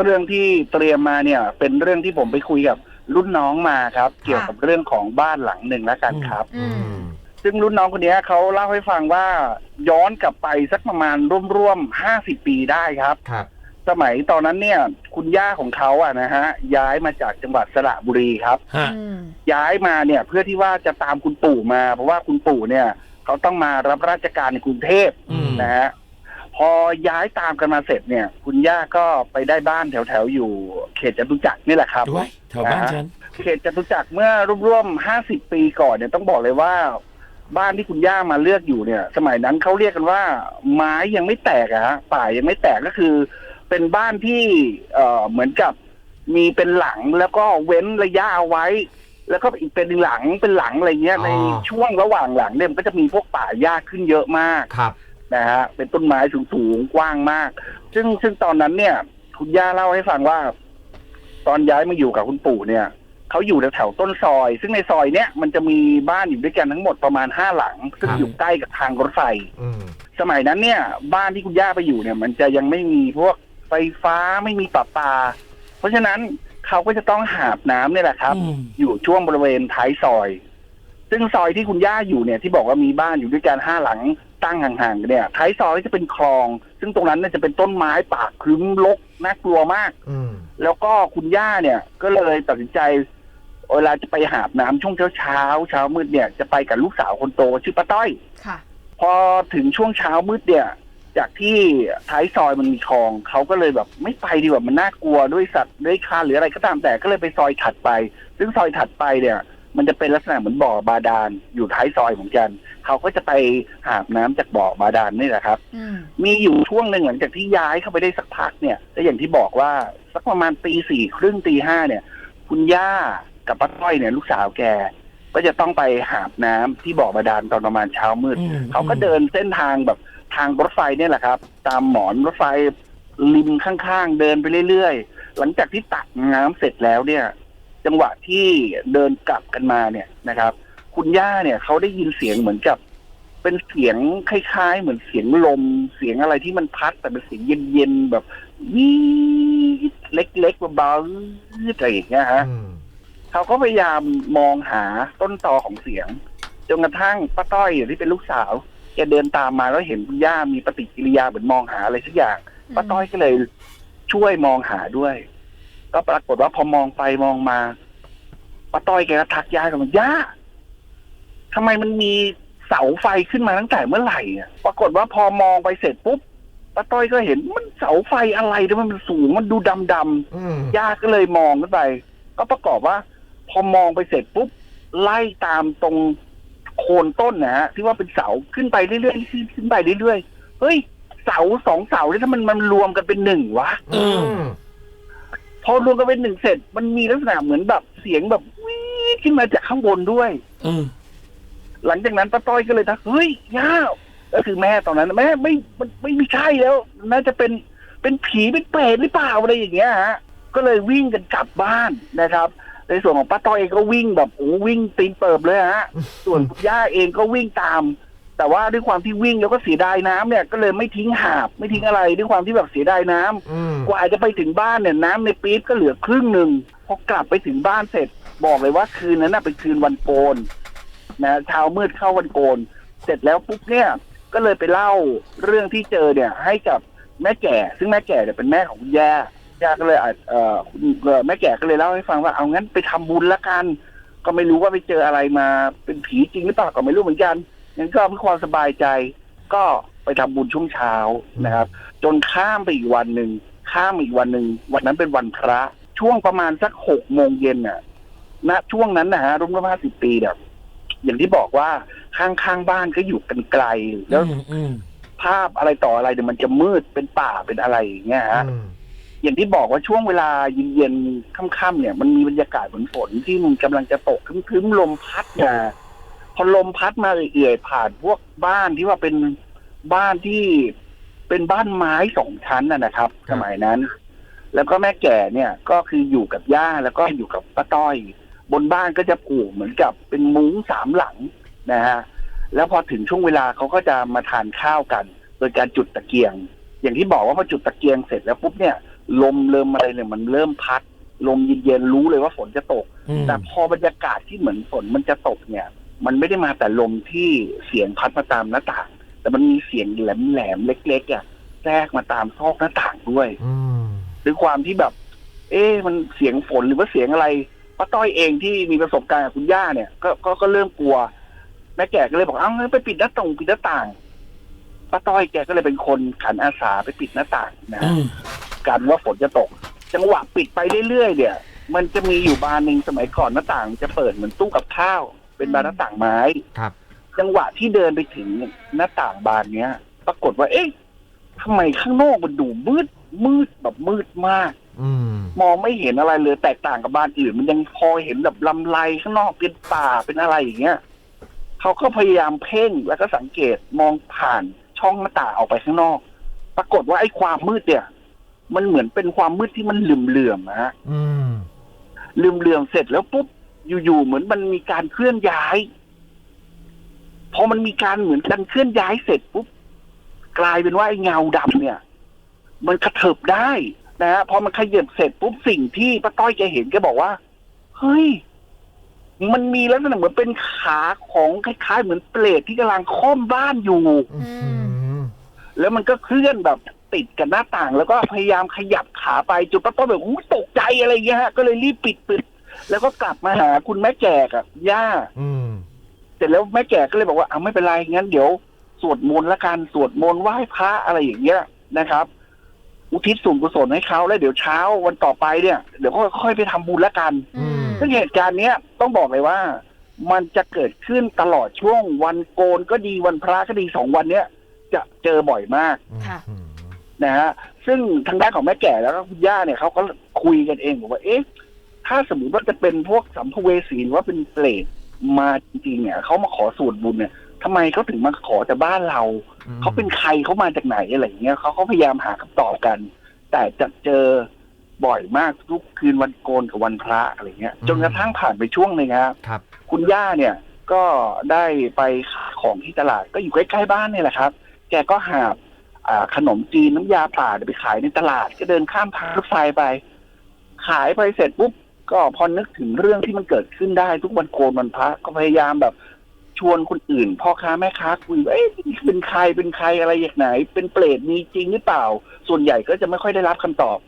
เรื่องที่เตรียมมาเนี่ย เป็นเรื่องที่ผมไปคุยกับรุ่นน้องมาครับ เกี่ยวกับเรื่องของบ้านหลังหนึ่งแล้วกันครับ อืม ซึ่งรุ่นน้องคนเนี้ยเขาเล่าให้ฟังว่าย้อนกลับไปสักประมาณร่วมๆห้าสิบปีได้ครับ ครับสมัยตอนนั้นเนี่ย คุณย่าของเขาอะนะฮะ ย้ายมาจากจังหวัดสระบุรีครับ ฮะ อืม ย้ายมาเนี่ยเพื่อที่ว่าจะตามคุณปู่มา เพราะว่าคุณปู่เนี่ย เขาต้องมารับราชการในกรุงเทพอืม นะฮะพ อย้ายตามกันมาเสร็จเนี่ย คุณย่าก็ไปได้บ้านแถวๆอยู่ เขตจตุจักรนี่แหละครับด้วยแถวบ้านฉันเขตจตุจักรเมื่อร่วมๆห้าสิบปีก่อนเนี่ยต้องบอกเลยว่า บ้านที่คุณย่ามาเลือกอยู่เนี่ย สมัยนั้นเขาเรียกกันว่า ไม้ยังไม่แตกอะฮะป่ายังไม่แตกก็คือ เป็นบ้านที่เอ่อเหมือนกับมีเป็นหลังแล้วก็เว้นระยะเอาไว้ แล้วก็อีกเป็นหลังเป็นหลังอะไรเงี้ยอ๋อในช่วงระหว่างหลังเนี่ยมันก็จะมีพวกป่าหญ้าขึ้นเยอะมากครับ นะฮะเป็นต้นไม้สูงๆกว้างมาก ซึ่งซึ่งตอนนั้นเนี่ยคุณย่าเล่าให้ฟังว่า ตอนย้ายมาอยู่กับคุณปู่เนี่ยเขาอยู่แถวๆต้นซอย ซึ่งในซอยเนี้ยมันจะมีบ้านอยู่ด้วยกันทั้งหมดประมาณห้าหลัง ซึ่งครับอยู่ใกล้กับทางรถไฟอืมสมัยนั้นเนี่ย บ้านที่คุณย่าไปอยู่เนี่ย มันจะยังไม่มีพวกไฟฟ้าไม่มีประปา เพราะฉะนั้นเขาก็จะต้องหาบน้ำเนี่ยแหละครับอืมอยู่ช่วงบริเวณท้ายซอย ซึ่งซอยที่คุณย่าอยู่เนี่ยที่บอกว่ามีบ้านอยู่ด้วยกันห้าหลัง ตั้งห่างๆกันเนี่ยท้ายซอยก็จะเป็นคลอง ซึ่งตรงนั้นเนี่ยจะเป็นต้นไม้ป่าครึ้มรกน่ากลัวมาก อืมแล้วก็คุณย่าเนี่ย ก็เลยตัดสินใจเวลาจะไปหาบน้ำช่วงเช้าเช้าๆเช้ามืดเนี่ยจะไปกับลูกสาวคนโตชื่อป้าต้อย ค่ะ พอถึงช่วงเช้ามืดเนี่ย จากที่ท้ายซอยมันมีคลอง เขาก็เลยแบบไม่ไปดีกว่ามันน่ากลัวด้วยสัตว์ด้วยคานหรืออะไรก็ตามแต่ก็เลยไปซอยถัดไป ซึ่งซอยถัดไปเนี่ย มันจะเป็นลักษณะเหมือนบ่อบาดาลอยู่ท้ายซอยเหมือนกัน เขาก็จะไปหาบน้ำจากบ่อบาดาลนี่แหละครับอืมมีอยู่ช่วงหนึ่งหลังจากที่ย้ายเข้าไปได้สักพักเนี่ยก็อย่างที่บอกว่าสักประมาณตีสี่ครึ่งตีห้าเนี่ย คุณย่ากับป้าต้อยเนี่ย ลูกสาวแกก็จะต้องไปหาบน้ำที่บ่อบาดาลตอนประมาณเช้ามืดอืมเขาก็เดินเส้นทางแบบทางรถไฟเนี่ยแหละครับ ตามหมอนรถไฟริมข้างๆ เดินไปเรื่อยๆ หลังจากที่ตักน้ำเสร็จแล้วเนี่ย จังหวะที่เดินกลับกันมาเนี่ยนะครับ คุณย่าเนี่ยเขาได้ยินเสียงเหมือนกับ เป็นเสียงคล้ายๆ เหมือนเสียงลม เสียงอะไรที่มันพัดแต่เป็นเสียงเย็นๆแบบวีดเล็กๆเบาๆอะไรอย่างเงี้ยฮะอืมเขาก็พยายามมองหาต้นตอของเสียงจนกระทั่งป้าต้อยที่เป็นลูกสาวแกเดินตามมาแล้วเห็นคุณย่ามีปฏิกิริยาเหมือนมองหาอะไรสักอย่างป้าต้อยก็เลยช่วยมองหาด้วย ก็ปรากฏว่าพอมองไปมองมาป้าต้อยแกก็ทักย่ากับย่าทำไมมันมีเสาไฟขึ้นมาตั้งแต่เมื่อไหร่อะปรากฏว่าพอมองไปเสร็จปุ๊บป้าต้อยก็เห็นมันเสาไฟอะไรที่มันสูงมันดูดำดำๆอืมย่าก็เลยมองขึ้นไป ก็ประกอบว่า พอมองไปเสร็จปุ๊บไล่ตามตรงโคนต้นนะฮะที่ว่าเป็นเสาขึ้นไปเรื่อยๆขึ้นขึ้นไปเรื่อยๆเฮ้ยเสาสองเสาเนี่ยถ้ามันมันรวมกันเป็นหนึ่งวะเออ พอรวมกันเป็นหนึ่งเสร็จ มันมีลักษณะเหมือนแบบเสียงแบบวีดขึ้นมาจากข้างบนด้วยเออหลังจากนั้นป้าต้อยก็เลยทักเฮ้ยย่าก็คือแม่ตอนนั้น แม่ไม่มันไม่ไม่ใช่แล้วน่าจะเป็นเป็นผีเป็นเปรตหรือเปล่าอะไรอย่างเงี้ยฮะก็เลยวิ่งกันกลับบ้านนะครับ ในส่วนของป้าต้อยเองก็วิ่งแบบโอ้วิ่งตีนเปิบเลยฮะส่วนคุณย่าเองก็วิ่งตาม แต่ว่าด้วยความที่วิ่งแล้วก็เสียดายน้ำเนี่ยก็เลยไม่ทิ้งหาบไม่ทิ้งอะไรด้วยความที่แบบเสียดายน้ำอืมกว่าจะไปถึงบ้านเนี่ยน้ำในปี๊บก็เหลือครึ่งหนึ่งพอกลับไปถึงบ้านเสร็จ บอกเลยว่าคืนนั้นน่ะเป็นคืนวันโกนนะเช้ามืดเข้าวันโกน เสร็จแล้วปุ๊บเนี่ยก็เลยไปเล่าเรื่องที่เจอเนี่ย ให้กับแม่แก่ ซึ่งแม่แก่เนี่ยเป็นแม่ของคุณย่าย่าก็เลยอะเอ่อคุณเอ่อแม่แก่ก็เลยเล่าให้ฟังว่าเอางั้นไปทำบุญละกัน ก็ไม่รู้ว่าไปเจออะไรมาเป็นผีจริงหรือเปล่าก็ไม่รู้เหมือนกัน งั้นก็เพื่อความสบายใจก็ไปทำบุญช่วงเช้านะครับ จนข้ามไปอีกวันหนึ่งข้ามอีกวันหนึ่งวันนั้นเป็นวันพระ ช่วงประมาณสักหกโมงเย็นน่ะณช่วงนั้นนะฮะรุ่มร่ห้าสิบปีแบบอย่างที่บอกว่าข้างข้างๆบ้านก็อยู่กันไกลแล้วอืมอืมภาพอะไรต่ออะไรเดี๋ยวมันจะมืดเป็นป่าเป็นอะไรอย่างเงี้ยฮะอืมอย่างที่บอกว่าช่วงเวลาเย็นๆค่ำๆเนี่ย มันมีบรรยากาศฝนฝนๆที่มันกำลังจะตกครึ้มๆลมพัดมา พอลมพัดมาเอื่อยๆผ่านพวกบ้านที่ว่าเป็นบ้านที่เป็นบ้านไม้สองชั้นน่ะนะครับ สมัยนั้น แล้วก็แม่แก่เนี่ยก็คืออยู่กับย่าแล้วก็อยู่กับป้าต้อย บนบ้านก็จะปลูกเหมือนกับเป็นมุ้งสามหลังนะฮะแล้วพอถึงช่วงเวลาเขาก็จะมาทานข้าวกัน โดยการจุดตะเกียง อย่างที่บอกว่าพอจุดตะเกียงเสร็จแล้วปุ๊บเนี่ย ลมเริ่มอะไรเนี่ยมันเริ่มพัด ลมเย็นๆรู้เลยว่าฝนจะตกอืมแต่พอบรรยากาศที่เหมือนฝนมันจะตกเนี่ย มันไม่ได้มาแต่ลมที่เสียงพัดมาตามหน้าต่าง แต่มันมีเสียงแหลมๆเล็กๆอะแทรกมาตามซอกหน้าต่างด้วยอืมด้วยความที่แบบ เอ๊ะมันเสียงฝนหรือว่าเสียงอะไรป้าต้อยเองที่มีประสบการณ์กับคุณย่าเนี่ยก็ก็ก็เริ่มกลัวแม่แก่ก็เลยบอกเอ้างั้นไปปิดหน้าต่างปิดหน้าต่างป้าต้อยแกก็เลยเป็นคนขันอาสาไปปิดหน้าต่างนะอืมกันว่าฝนจะตก จังหวะปิดไปเรื่อยๆเนี่ย มันจะมีอยู่บานหนึ่งสมัยก่อนหน้าต่าง จะเปิดเหมือนตู้กับข้าว เป็นบานหน้าต่างไม้ครับ จังหวะที่เดินไปถึงหน้าต่างบานเนี้ย ปรากฏว่า เอ๊ะทำไมข้างนอกมันดูมืดมืดแบบมืดมาก อืม มองไม่เห็นอะไรเลยแตกต่างกับบ้านอื่น มันยังพอเห็นแบบลำไรข้างนอกเป็นป่าเป็นอะไรอย่างเงี้ยเขาก็พยายามเพ่งแล้วก็สังเกตมองผ่านช่องหน้าต่างออกไปข้างนอก ปรากฏว่าไอ้ความมืดเนี่ย มันเหมือนเป็นความมืดที่มันเหลื่อมๆนะฮะ อืมเหลื่อมๆเสร็จแล้วปุ๊บ อยู่ๆเหมือนมันมีการเคลื่อนย้าย พอมันมีการเหมือนกันเคลื่อนย้ายเสร็จปุ๊บกลายเป็นว่าไอ้เงาดำเนี่ย มันกระเถิบได้นะฮะพอมันขยับเสร็จปุ๊บสิ่งที่ป้าต้อยแกเห็นแกบอกว่า เฮ้ย มันมีลักษณะเหมือนเป็นขาของคล้ายๆ เหมือนเปรตที่กำลังค่อมบ้านอยู่อืมแล้วมันก็เคลื่อนแบบติดกับหน้าต่าง แล้วก็พยายามขยับขาไปจนป้าต้อยแบบอู้ตกใจอะไรอย่างเงี้ยฮะก็เลยรีบปิดปิด แล้วก็กลับมาหาคุณแม่แก่กับย่าอืมเสร็จแล้วแม่แก่ก็เลยบอกว่าเอาไม่เป็นไรงั้นเดี๋ยวสวดมนต์ละกันสวดมนต์ไหว้พระอะไรอย่างเงี้ยนะครับ อุทิศส่วนกุศลให้เขาแล้วเดี๋ยวเช้าวันต่อไปเนี่ยเดี๋ยวก็ค่อยไปทำบุญละกันอืม ซึ่งเหตุการณ์เนี้ยต้องบอกเลยว่า มันจะเกิดขึ้นตลอดช่วงวันโกนก็ดีวันพระก็ดีสองวันเนี้ยจะเจอบ่อยมาก ค่ะ อืมนะฮะซึ่งทางด้านของแม่แก่แล้วก็คุณย่าเนี่ยเขาก็คุยกันเองบอกว่าเอ๊ะ ถ้าสมมติว่าจะเป็นพวกสัมภเวสีหรือว่าเป็นเปรตมาจริงๆเนี่ยเขามาขอส่วนบุญเนี่ยทำไมเขาถึงมาขอแต่บ้านเรา เขาเป็นใครเขามาจากไหนอะไรอย่างเงี้ยเขาเขาพยายามหาคำตอบกัน แต่จะเจอบ่อยมากทุกคืนวันโกนกับวันพระอะไรเงี้ย จนกระทั่งผ่านไปช่วงหนึ่งครับครับคุณย่าเนี่ยก็ได้ไปขายของที่ตลาดก็อยู่ใกล้ๆบ้านเนี่ยแหละครับ แกก็หาบอ่าขนมจีนน้ำยาป่าเนี่ยไปขายในตลาด ก็เดินข้ามทางรถไฟไป ขายไปเสร็จปุ๊บ ก็พอนึกถึงเรื่องที่มันเกิดขึ้นได้ทุกวันโกนวันพระก็พยายามแบบชวนคนอื่น พ่อค้าแม่ค้าคุยว่าเอ๊ะเป็นใครเป็นใครอะไรอย่างไหน เป็นเปรตมีจริงหรือเปล่า ส่วนใหญ่ก็จะไม่ค่อยได้รับคำตอบ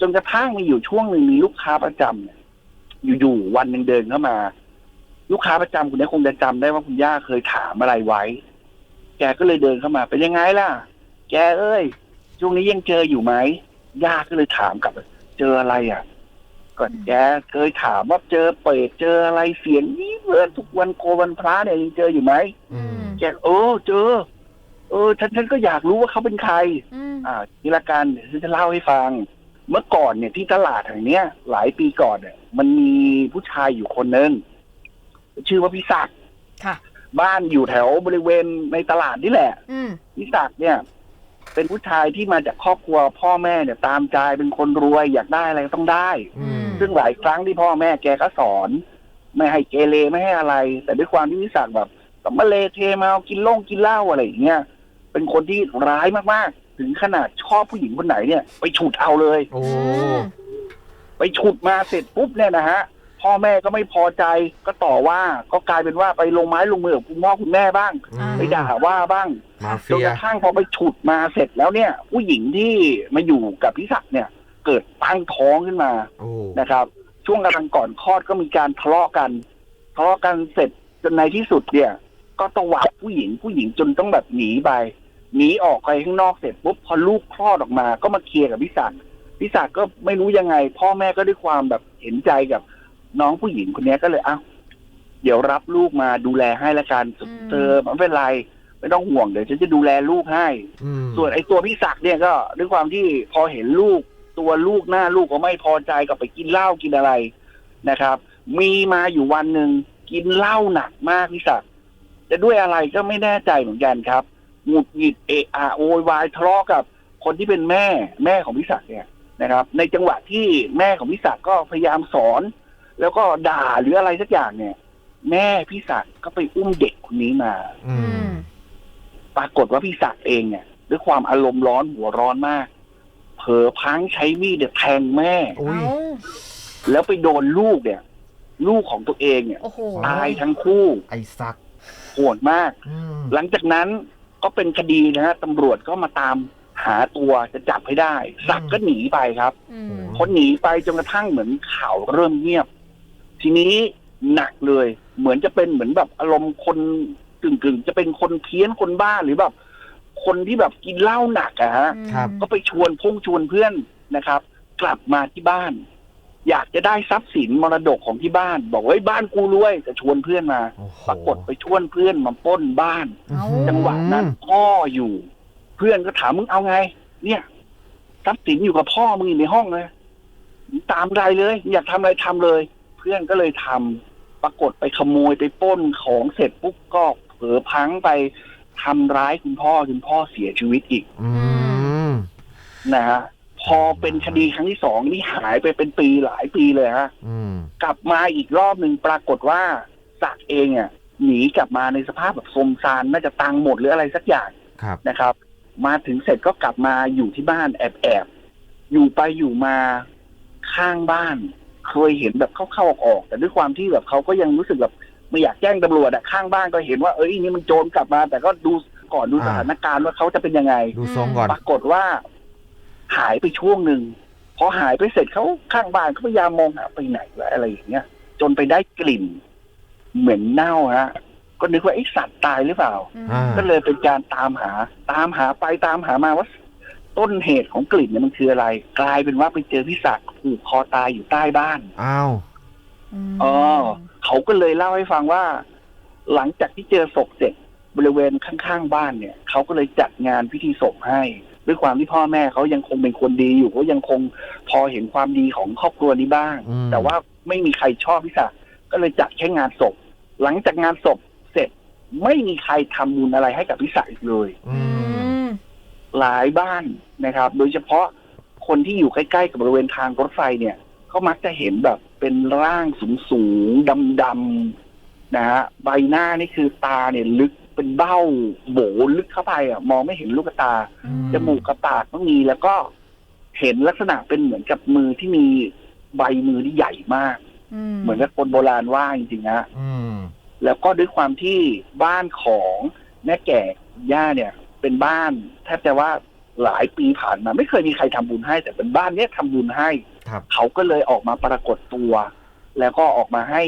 จนกระทั่งมีอยู่ช่วงหนึ่งมีลูกค้าประจำเนี่ยอยู่ๆวันหนึ่งเดินเข้ามา ลูกค้าประจำคุณนี้คงจะจำได้ว่าคุณย่าเคยถามอะไรไว้ แกก็เลยเดินเข้ามาเป็นยังไงล่ะ แกเอ้ยช่วงนี้ยังเจออยู่ไหมย่าก็เลยถามกลับเจออะไรอะ ก็แกเคยถามว่าเจอเปรตเจออะไรเสียงนี้เพื่อนทุกวันโกนวันพระเนี่ยยังเจออยู่ไหมอืมแกเออเจอ เออฉันฉันก็อยากรู้ว่าเขาเป็นใครอืมอ่าทีละการเดี๋ยวฉันจะเล่าให้ฟัง เมื่อก่อนเนี่ยที่ตลาดแห่งเนี้ย หลายปีก่อนเนี่ยมันมีผู้ชายอยู่คนหนึ่งชื่อว่าพี่ศักดิ์ค่ะบ้านอยู่แถวบริเวณในตลาดนี่แหละอืมพี่ศักดิ์เนี่ยเป็นผู้ชายที่มาจากครอบครัวพ่อแม่เนี่ยตามใจเป็นคนรวยอยากได้อะไรก็ต้องได้ อืม ซึ่งหลายครั้งที่พ่อแม่แกก็สอน ไม่ให้เกเรไม่ให้อะไร แต่ด้วยความที่วิศักดิ์แบบก็มาเลเทมาเอากินเหล่งกินเหล้าอะไรอย่างเงี้ยเป็นคนที่ร้ายมากๆ ถึงขนาดชอบผู้หญิงคนไหนเนี่ย ไปฉุดเอาเลย โอ้ไปฉุดมาเสร็จปุ๊บเนี่ยนะฮะพ่อแม่ก็ไม่พอใจก็ต่อว่าก็กลายเป็นว่าไปลงไม้ลงมือกับคุณพ่อคุณแม่บ้างอืมไปด่าว่าบ้างมาจนเฟียกระทั่งพอไปฉุดมาเสร็จแล้วเนี่ย ผู้หญิงที่มาอยู่กับพิศักดิ์เนี่ย เกิดตั้งท้องขึ้นมาโอ้นะครับ ช่วงกำลังก่อนคลอดก็มีการทะเลาะกันทะเลาะกันเสร็จจนในที่สุดเนี่ย ก็ตวัดผู้หญิงผู้หญิงจนต้องแบบหนีไปหนีออกไปข้างนอกเสร็จปุ๊บพอลูกคลอดออกมาก็มาเคลียร์กับพิศักดิ์พิศักดิ์ก็ไม่รู้ยังไง พ่อแม่ก็ด้วยความแบบเห็นใจกับน้องผู้หญิงคนเนี้ยก็เลยอ้าวเดี๋ยวรับลูกมาดูแลให้ละกันอืม เธอไม่เป็นไรไม่ต้องห่วงเดี๋ยวฉันจะดูแลลูกให้ อืมส่วนไอ้ตัวพี่ศักดิ์เนี่ยก็ด้วยความที่พอเห็นลูก ตัวลูกหน้าลูกก็ไม่พอใจก็ไปกินเหล้ากินอะไรนะครับ มีมาอยู่วันหนึ่งกินเหล้าหนักมากพี่ศักดิ์จะด้วยอะไรก็ไม่แน่ใจเหมือนกันครับหงุดหงิดเอะอะโวยวายทะเลาะกับคนที่เป็นแม่แม่ของพี่ศักดิ์เนี่ยนะครับ ในจังหวะที่แม่ของพี่ศักดิ์ก็พยายามสอน แล้วก็ด่าหรืออะไรสักอย่างเนี่ย แม่พี่ศักดิ์ก็ไปอุ้มเด็กคนนี้มาอือืมมปรากฏว่าพี่ศักดิ์เองเนี่ยด้วยความอารมณ์ร้อนหัวร้อนมากพ เผลอพลังใช้มีดเนี่ยแทงแม่ อุ้ยเอ้าแล้วไปโดนลูกเนี่ย ลูกของตัวเองเนี่ย โอ้โห ตายทั้งคู่ไอ้ซักโหดมาก อืมหลังจากนั้นก็เป็นคดีนะฮะตำรวจก็มาตามหาตัวจะจับให้ได้ สักก็หนีไปครับ อืมพอหนีไปจนกระทั่งเหมือนข่าวเริ่มเงียบ ทีนี้หนักเลย เหมือนจะเป็นเหมือนแบบอารมณ์คนกึ่งกึ่งๆจะเป็นคนเพี้ยนคนบ้าหรือแบบ คนที่แบบกินเหล้าหนักอะฮะ ครับ ก็ไปชวนพุ่งชวนเพื่อนนะครับ กลับมาที่บ้าน อยากจะได้ทรัพย์สินมรดกของที่บ้าน บอกว่าเฮ้ยบ้านกูรวยจะชวนเพื่อนมา โอ้โหปรากฏไปชวนเพื่อนมาปล้นบ้าน เอ้าจังหวะนั้นพ่ออยู่ เพื่อนก็ถามมึงเอาไง เนี่ยทรัพย์สินอยู่กับพ่อมึงอยู่ในห้องเลยมึงตามไรเลย อยากทำอะไรทำเลย เพื่อนก็เลยทำปรากฏไปขโมยไปปล้นของเสร็จปุ๊บก็เผลอพลังไป ทำร้ายคุณพ่อจนพ่อเสียชีวิตอีกอืมนะฮะพอเป็นคดีครั้งที่สองนี่หายไปเป็นปีหลายปีเลยฮะอืมกลับมาอีกรอบหนึ่งปรากฏว่าศักดิ์เองอะหนีกลับมาในสภาพแบบสมซานน่าจะตังค์หมดหรืออะไรสักอย่าง ครับ นะครับ มาถึงเสร็จก็กลับมาอยู่ที่บ้านแอบแอบๆอยู่ไปอยู่มาข้างบ้าน เคยเห็นแบบเข้าๆออกๆแต่ด้วยความที่แบบเขาก็ยังรู้สึกแบบ ไม่อยากแจ้งตำรวจอะข้างบ้านก็เห็นว่าเอ้ยนี่มันโจรกลับมา แต่ก็ดูก่อนดูสถานการณ์ว่าเขาจะเป็นยังไง ดูทรงก่อน ปรากฏว่า หายไปช่วงหนึ่งพอหายไปเสร็จเขาข้างบ้านเขาพยายามมองหาไปไหนวะอะไรอย่างเงี้ย จนไปได้กลิ่น เหม็นเน่าฮะก็นึกว่าไอ้สัตว์ตายหรือเปล่าอืมอ่า ก็เลยเป็นการตามหา ตามหาไปตามหามาว่า ต้นเหตุของกลิ่นเนี่ยมันคืออะไร กลายเป็นว่าไปเจอพี่ศักดิ์ผูกคอตายอยู่ใต้บ้าน อ้าวมอ๋อ เขาก็เลยเล่าให้ฟังว่า หลังจากที่เจอศพเสร็จบริเวณข้างๆบ้านเนี่ยเขาก็เลยจัดงานพิธีศพให้ ด้วยความที่พ่อแม่เขายังคงเป็นคนดีอยู่เขายังคงพอเห็นความดีของครอบครัวนี้บ้าง อืม แต่ว่าไม่มีใครชอบพิศาก็เลยจัดแค่งานศพ หลังจากงานศพเสร็จไม่มีใครทำบุญอะไรให้กับพิศาอีกเลย อือืม ม หลายบ้านนะครับ โดยเฉพาะคนที่อยู่ใกล้ๆกับบริเวณทางรถไฟเนี่ยเขามักจะเห็นแบบ เป็นร่างสูงๆดำๆนะฮะใบหน้านี่คือตาเนี่ยลึกเป็นเบ้าโบลึกเข้าไปอะ มองไม่เห็นลูกตาอืมจมูกกระปากก็มีแล้วก็เห็นลักษณะเป็นเหมือนกับมือที่มีใบมือที่ใหญ่มาก เหมือนกับคนโบราณว่าจริงๆนะอืมแล้วก็ด้วยความที่บ้านของแม่แก่ย่าเนี่ย เป็นบ้านแทบจะว่าหลายปีผ่านมา ไม่เคยมีใครทำบุญให้ แต่เป็นบ้านเนี้ยทำบุญให้ครับ เขาก็เลยออกมาปรากฏตัว แล้วก็ออกมาให้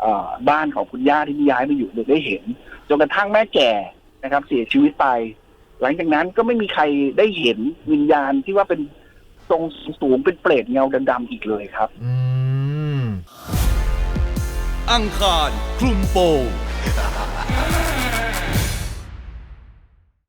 เอ่อบ้านของคุณย่าที่ย้ายมาอยู่เนี่ยได้เห็นจนกระทั่งแม่แก่นะครับ เสียชีวิตไป หลังจากนั้นก็ไม่มีใครได้เห็นวิญญาณที่ว่าเป็นทรงสูงๆเป็นเปรตเงาดำๆอีกเลยครับอืมอังคารคลุมโปง